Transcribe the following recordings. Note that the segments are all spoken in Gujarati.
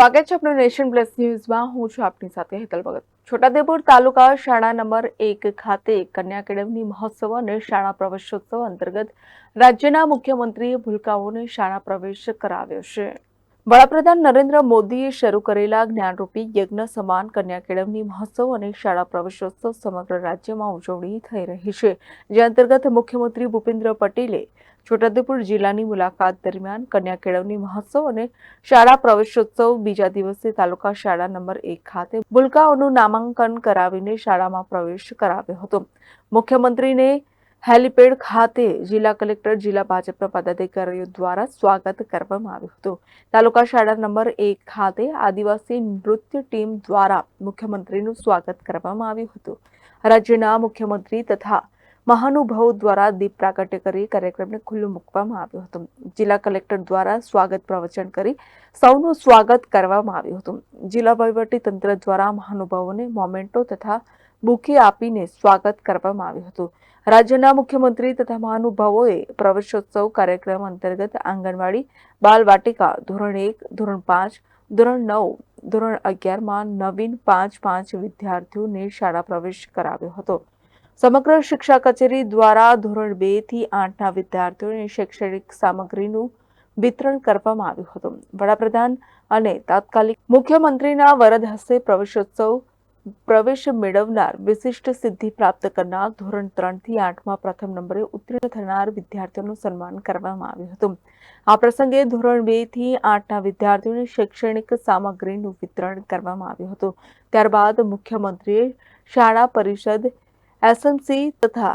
સ્વાગત છે આપણું નેશન પ્લસ ન્યૂઝમાં. હું છું આપની સાથે હેતલ ભગત. છોટાદેપુર તાલુકા શાળા નંબર એક ખાતે કન્યા કેળવણી મહોત્સવ અને શાળા પ્રવેશોત્સવ અંતર્ગત રાજ્યના મુખ્યમંત્રીએ ભૂલકાઓને શાળા પ્રવેશ કરાવ્યો છે. વડાપ્રધાન નરેન્દ્ર મોદીએ શરૂ કરેલા જ્ઞાનરૂપી યજ્ઞ સમાન કન્યા કેળવણી મહોત્સવ અને શાળા પ્રવેશોત્સવ સમગ્ર રાજ્યમાં ઉજવણી થઈ રહી છે. જે અંતર્ગત મુખ્યમંત્રી ભૂપેન્દ્ર પટેલે છોટાઉદેપુર જિલ્લાની મુલાકાત દરમિયાન કન્યા કેળવણી મહોત્સવ અને શાળા પ્રવેશોત્સવ બીજા દિવસે તાલુકા શાળા નંબર એક ખાતે ભૂલકાઓનું નામાંકન કરાવીને શાળામાં પ્રવેશ કરાવ્યો હતો. મુખ્યમંત્રીને હેલિપેડ ખાતે જિલ્લા કલેક્ટર, જિલ્લા ભાજપના પદાધિકારીઓ દ્વારા સ્વાગત કરવામાં આવ્યું હતું. તાલુકા શાળા નંબર એક ખાતે આદિવાસી નૃત્ય ટીમ દ્વારા મુખ્યમંત્રીનું સ્વાગત કરવામાં આવ્યું હતું. રાજ્યના મુખ્યમંત્રી તથા મહાનુભાવો દ્વારા દીપ પ્રાગટ્ય કરી કાર્યક્રમને ખુલ્લું મૂકવામાં આવ્યું હતું. જિલ્લા કલેક્ટર દ્વારા સ્વાગત પ્રવચન કરી સૌનું સ્વાગત કરવામાં આવ્યું હતું. જિલ્લા વહીવટી તંત્ર દ્વારા મહાનુભાવોને મોમેન્ટો તથા બુકે આપીને સ્વાગત કરવામાં આવ્યું હતું. રાજ્યના મુખ્યમંત્રી તથા મહાનુભાવોએ પ્રવેશોત્સવ કાર્યક્રમ અંતર્ગત આંગણવાડી, બાલ વાટિકા, ધોરણ એક, ધોરણ પાંચ, ધોરણ નવ, ધોરણ અગિયારમાં નવીન પાંચ પાંચ વિદ્યાર્થીઓને શાળા પ્રવેશ કરાવ્યો હતો. સમગ્ર શિક્ષા કચેરી દ્વારા ધોરણ બેથી આઠના વિદ્યાર્થીઓને શૈક્ષણિક સામગ્રીનું વિતરણ કરવામાં આવ્યું હતું. વડાપ્રધાન અને તાત્કાલિક મુખ્યમંત્રીના વરદ હસ્તે પ્રવેશોત્સવ પ્રવેશ મેળવનાર વિશિષ્ટ સિદ્ધિ પ્રાપ્ત કરનાર ધોરણ ત્રણથી આઠમાં પ્રથમ નંબરે ઉત્તીર્ણ થનાર વિદ્યાર્થીઓનું સન્માન કરવામાં આવ્યું હતું. આ પ્રસંગે ધોરણ બેથી આઠના વિદ્યાર્થીઓને શૈક્ષણિક સામગ્રીનું વિતરણ કરવામાં આવ્યું હતું. ત્યારબાદ મુખ્યમંત્રીએ શાળા પરિષદ એસએમસી તથા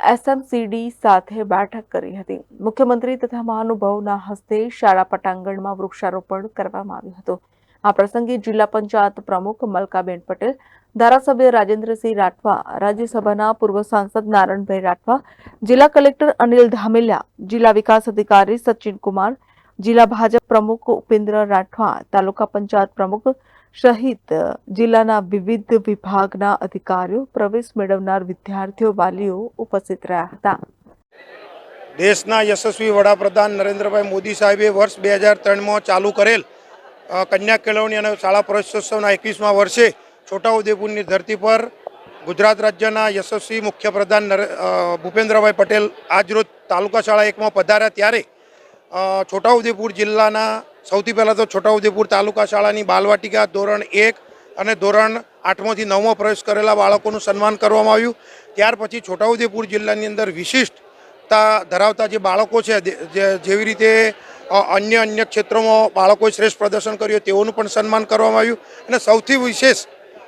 એસએમસીડી સાથે બેઠક કરી હતી. મુખ્યમંત્રી તથા મહાનુભાવના હસ્તે શાળા પટાંગણમાં વૃક્ષારોપણ કરવામાં આવ્યું હતું. આ પ્રસંગે જિલ્લા પંચાયત પ્રમુખ મલકાબેન પટેલ, ધારાસભ્ય રાજેન્દ્રસિંહ રાઠવા, રાજ્યસભાના પૂર્વ સાંસદ નારણભાઈ રાઠવા, જિલ્લા કલેક્ટર અનિલ ધામેલિયા, જિલ્લા વિકાસ અધિકારી સચિન કુમાર જિલ્લા ભાજપ પ્રમુખ ઉપેન્દ્ર રાઠવા, તાલુકા પંચાયત પ્રમુખ સહિત જિલ્લાના વિવિધ વિભાગના અધિકારીઓ, પ્રવેશ મેળવનાર વિદ્યાર્થીઓ, વાલીઓ ઉપસ્થિત રહ્યા હતા. દેશના યશસ્વી વડાપ્રધાન નરેન્દ્રભાઈ મોદી સાહેબે વર્ષ બે હજાર ત્રણમાં ચાલુ કરેલ કન્યા કેળવણી અને શાળા પ્રવેશોત્સવના એકવીસમાં વર્ષે છોટાઉદેપુરની ધરતી પર ગુજરાત રાજ્યના યશસ્વી મુખ્યપ્રધાન નરે ભૂપેન્દ્રભાઈ પટેલ આજરોજ તાલુકા શાળા એકમાં પધાર્યા ત્યારે છોટાઉદેપુર જિલ્લાના સૌથી પહેલાં તો છોટાઉદેપુર તાલુકા શાળાની બાલવાટિકા ધોરણ એક અને ધોરણ આઠમાંથી નવમાં પ્રવેશ કરેલા બાળકોનું સન્માન કરવામાં આવ્યું. ત્યાર પછી છોટાઉદેપુર જિલ્લાની અંદર વિશિષ્ટતા ધરાવતા જે બાળકો છે જેવી રીતે અન્ય અન્ય ક્ષેત્રોમાં બાળકોએ શ્રેષ્ઠ પ્રદર્શન કર્યું, તેઓનું પણ સન્માન કરવામાં આવ્યું. અને સૌથી વિશેષ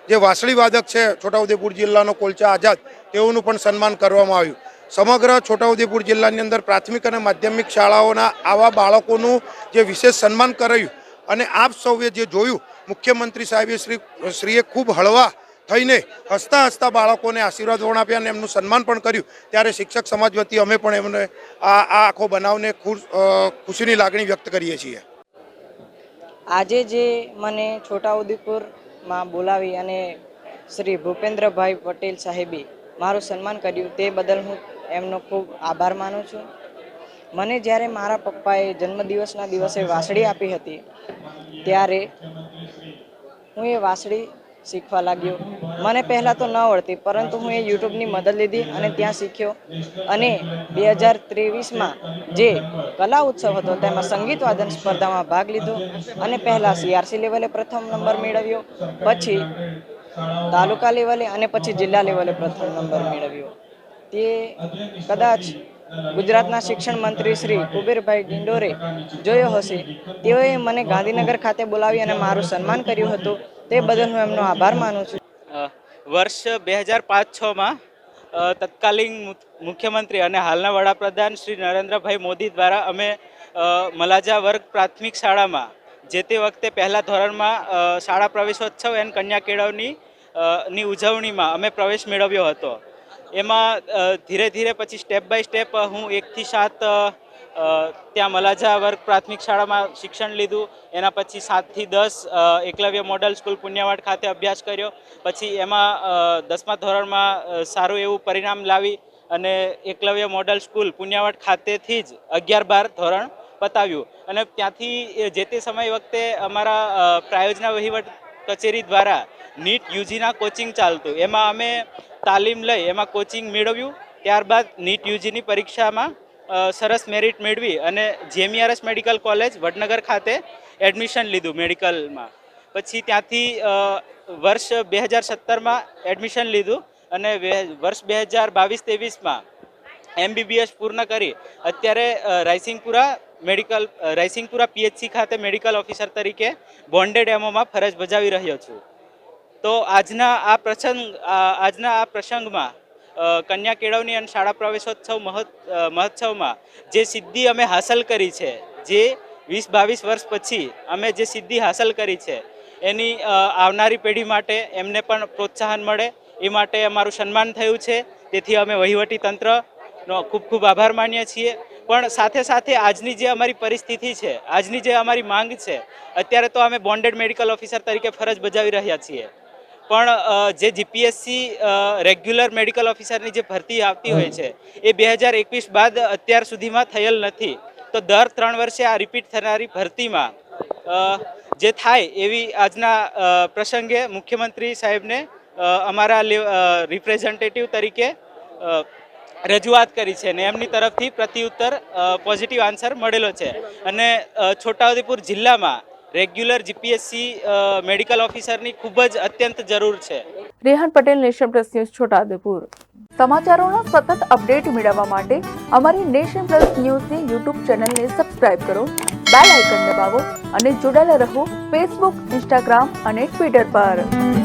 જે વાંસળી વાદક છે, છોટાઉદેપુર જિલ્લાનો કોલચા આઝાદ, તેઓનું પણ સન્માન કરવામાં આવ્યું. સમગ્ર છોટાઉદેપુર જિલ્લાની અંદર પ્રાથમિક અને માધ્યમિક શાળાઓના આવા બાળકોનું જે વિશેષ સન્માન કરાયું. અને આપ સૌએ જે જોયું, મુખ્યમંત્રી સાહેબે શ્રી, શ્રીએ ખૂબ હળવા થઈને હસતા હસતા બાળકોને આશીર્વાદ પણ આપ્યા અને એમનું સન્માન પણ કર્યું. ત્યારે શિક્ષક સમાજ વતી અમે પણ એમને આ આ આખો બનાવને ખુશ ખુશીની લાગણી વ્યક્ત કરીએ છીએ. આજે જે મને છોટાઉદેપુરમાં બોલાવી અને શ્રી ભૂપેન્દ્રભાઈ પટેલ સાહેબે મારું સન્માન કર્યું તે બદલ હું એમનો ખૂબ આભાર માનું છું. મને જ્યારે મારા પપ્પાએ જન્મદિવસના દિવસે વાંસળી આપી હતી, ત્યારે હું એ વાંસળી શીખવા લાગ્યો. મને પહેલાં તો ન આવડતી, પરંતુ હું એ યુટ્યુબની મદદ લીધી અને ત્યાં શીખ્યો. અને બે હજાર ત્રેવીસમાં જે કલા ઉત્સવ હતો, તેમાં સંગીત વાદન સ્પર્ધામાં ભાગ લીધો અને પહેલાં સીઆરસી લેવલે પ્રથમ નંબર મેળવ્યો, પછી તાલુકા લેવલે અને પછી જિલ્લા લેવલે પ્રથમ નંબર મેળવ્યો. તે કદાચ ગુજરાતના શિક્ષણ મંત્રી શ્રી કુબેરભાઈ ડિંડોરે જોયો હશે. તેઓએ મને ગાંધીનગર ખાતે બોલાવી અને મારું સન્માન કર્યું હતું. તે બદલ હું એમનો આભાર માનું છું. વર્ષ બે હજાર પાંચ છમાં તત્કાલીન મુખ્યમંત્રી અને હાલના વડાપ્રધાન શ્રી નરેન્દ્રભાઈ મોદી દ્વારા અમે મલાજા વર્ગ પ્રાથમિક શાળામાં, જે તે વખતે પહેલા ધોરણમાં શાળા પ્રવેશોત્સવ એન્ડ કન્યા કેળવણી ની ઉજવણીમાં અમે પ્રવેશ મેળવ્યો હતો. એમાં ધીરે ધીરે પછી સ્ટેપ બાય સ્ટેપ હું એકથી સાત ત્યાં મલાજા વર્ગ પ્રાથમિક શાળામાં શિક્ષણ લીધું. એના પછી સાતથી દસ એકલવ્ય મોડલ સ્કૂલ પુણ્યવાડ ખાતે અભ્યાસ કર્યો. પછી એમાં દસમા ધોરણમાં સારું એવું પરિણામ લાવી અને એકલવ્ય મોડલ સ્કૂલ પુણ્યવાડ ખાતેથી જ અગિયાર બાર ધોરણ પતાવ્યું. અને ત્યાંથી જે તે સમય વખતે અમારા પ્રાયોજના વહીવટ કચેરી દ્વારા નીટ યુજીના કોચિંગ ચાલતું. એમાં અમે તાલીમ લઈ એમાં કોચિંગ મેળવ્યું. ત્યારબાદ નીટ યુજીની પરીક્ષામાં સરસ મેરિટ મેળવી અને જેમીઆરએસ મેડિકલ કોલેજ વડનગર ખાતે એડમિશન લીધું મેડિકલમાં. પછી ત્યાંથી વર્ષ બે હજાર સત્તરમાં એડમિશન લીધું અને વર્ષ બે હજાર બાવીસ ત્રેવીસમાં એમબીબીએસ પૂર્ણ કરી. અત્યારે રાયસિંગપુરા મેડિકલ રાયસિંગપુરા પીએચસી ખાતે મેડિકલ ઓફિસર તરીકે બોન્ડેડ એમઓમાં ફરજ બજાવી રહ્યો છું. તો આજના આ પ્રસંગ આજના આ પ્રસંગમાં કન્યા કેળવણી અને શાળા પ્રવેશોત્સવ મહોત મહોત્સવમાં જે સિદ્ધિ અમે હાંસલ કરી છે, જે વીસ બાવીસ વર્ષ પછી અમે જે સિદ્ધિ હાંસલ કરી છે, એની આવનારી પેઢી માટે એમને પણ પ્રોત્સાહન મળે, એ માટે અમારું સન્માન થયું છે. તેથી અમે વહીવટી તંત્રનો ખૂબ ખૂબ આભાર માનીએ છીએ. પણ સાથે સાથે આજની જે અમારી પરિસ્થિતિ છે, આજની જે અમારી માંગ છે, અત્યારે તો અમે બોન્ડેડ મેડિકલ ઓફિસર તરીકે ફરજ બજાવી રહ્યા છીએ. પણ જે જીપીએસસી રેગ્યુલર મેડિકલ ઓફિસરની જે ભરતી આવતી હોય છે, એ બે હજાર એકવીસ બાદ અત્યાર સુધીમાં થયેલ નથી. તો દર ત્રણ વર્ષે આ રિપીટ થનારી ભરતીમાં જે થાય એવી આજના પ્રસંગે મુખ્યમંત્રી સાહેબને અમારા રિપ્રેઝેન્ટેટિવ તરીકે રજૂઆત કરી છે ને એમની તરફથી પ્રત્યુત્તર પોઝિટિવ આન્સર મળેલો છે. અને છોટાઉદેપુર જિલ્લામાં રેગ્યુલર જીપીએસસી મેડિકલ ઓફિસરની ખૂબ જ અત્યંત જરૂર છે. Rehan Patel, nation plus news, Chhotaudepur. સમાચારોના સતત અપડેટ મેળવવા માટે અમારી નેશન પ્લસ ન્યૂઝની યુટ્યુબ ચેનલને સબસ્ક્રાઇબ કરો, બેલ આઇકન દબાવો અને જોડાયેલા રહો ફેસબુક, ઇન્સ્ટાગ્રામ અને ટ્વિટર પર.